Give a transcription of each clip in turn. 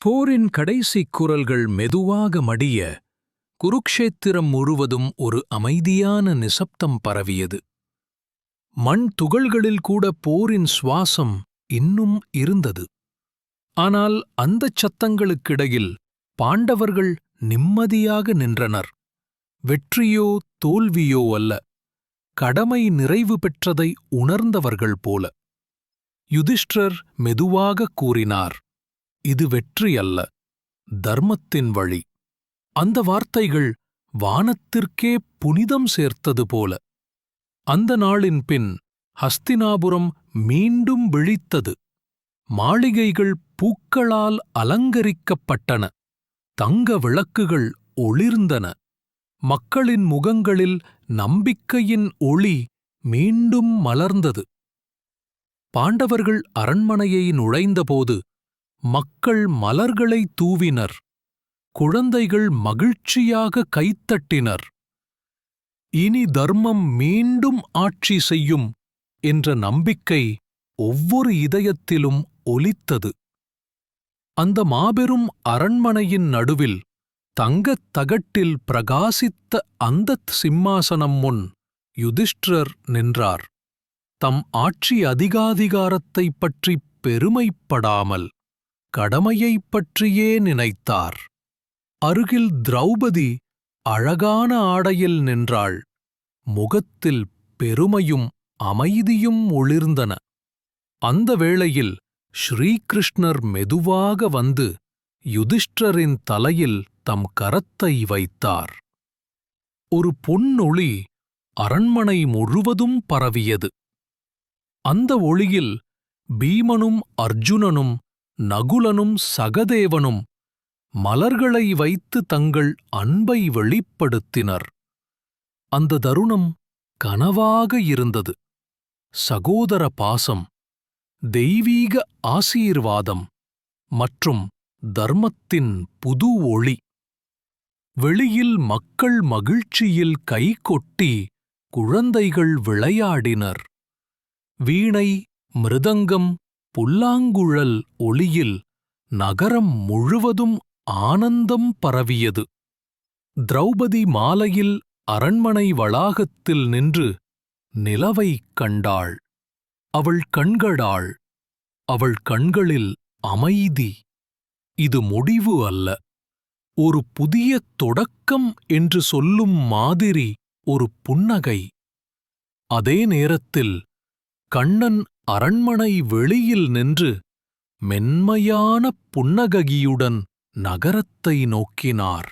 போரின் கடைசிக் குரல்கள் மெதுவாக மடிய குருக்ஷேத்திரம் முழுவதும் ஒரு அமைதியான நிசப்தம் பரவியது. மண் துகள்களில் கூட போரின் சுவாசம் இன்னும் இருந்தது. ஆனால் அந்தச் சத்தங்களுக்கிடையில் பாண்டவர்கள் நிம்மதியாக நின்றனர். வெற்றியோ தோல்வியோ அல்ல கடமை நிறைவு பெற்றதை உணர்ந்தவர்கள் போல. யுதிஷ்டர் மெதுவாகக் கூறினார். இது வெற்றி அல்ல தர்மத்தின் வழி. அந்த வார்த்தைகள் வானத்திற்கே புனிதம் சேர்த்தது போல. அந்த நாளின் பின் ஹஸ்தினாபுரம் மீண்டும் விழித்தது. மாளிகைகள் பூக்களால் அலங்கரிக்கப்பட்டன தங்க விளக்குகள் ஒளிர்ந்தன. மக்களின் முகங்களில் நம்பிக்கையின் ஒளி மீண்டும் மலர்ந்தது. பாண்டவர்கள் அரண்மனையை நுழைந்தபோது மக்கள் மலர்களை தூவினர். குழந்தைகள் மகிழ்ச்சியாக கைத்தட்டினர். இனி தர்மம் மீண்டும் ஆட்சி செய்யும் என்ற நம்பிக்கை ஒவ்வொரு இதயத்திலும் ஒலித்தது. அந்த மாபெரும் அரண்மனையின் நடுவில் தங்கத் தகட்டில் பிரகாசித்த அந்தத் சிம்மாசனம் முன் யுதிஷ்டிரர் நின்றார். தம் ஆட்சி அதிகாதிகாரத்தைப் பற்றி பெருமைப்படாமல் கடமையைப் பற்றியே நினைத்தார். அருகில் திரௌபதி அழகான ஆடையில் நின்றாள். முகத்தில் பெருமையும் அமைதியும் ஒளிர்ந்தன. அந்த வேளையில் ஸ்ரீகிருஷ்ணர் மெதுவாக வந்து யுதிஷ்டரின் தலையில் தம் கரத்தை வைத்தார். ஒரு பொன்னொளி அரண்மனை முழுவதும் பரவியது. அந்த ஒளியில் பீமனும் அர்ஜுனனும் நகுலனும் சகதேவனும் மலர்களை வைத்து தங்கள் அன்பை வெளிப்படுத்தினர். அந்த தருணம் கனவாக இருந்தது. சகோதர பாசம் தெய்வீக ஆசீர்வாதம் மற்றும் தர்மத்தின் புது ஒளி. வெளியில் மக்கள் மகிழ்ச்சியில் கைகொட்டி குழந்தைகள் விளையாடினர். வீணை மிருதங்கம் புல்லாங்குழல் ஒளியில் நகரம் முழுவதும் ஆனந்தம் பரவியது. திரௌபதி மாலையில் அரண்மனை வளாகத்தில் நின்று நிலவைக் கண்டாள். அவள் கண்களாள் அவள் கண்களில் அமைதி. இது முடிவு அல்ல. ஒரு புதிய தொடக்கம் என்று சொல்லும் மாதிரி ஒரு புன்னகை. அதே நேரத்தில் கண்ணன் அரண்மனை வெளியில் நின்று மென்மையான புன்னககியுடன் நகரத்தை நோக்கினார்.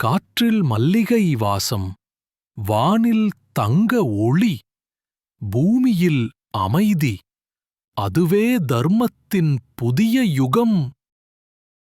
காற்றில் மல்லிகை வாசம் வானில் தங்க ஒளி பூமியில் அமைதி அதுவே தர்மத்தின் புதிய யுகம்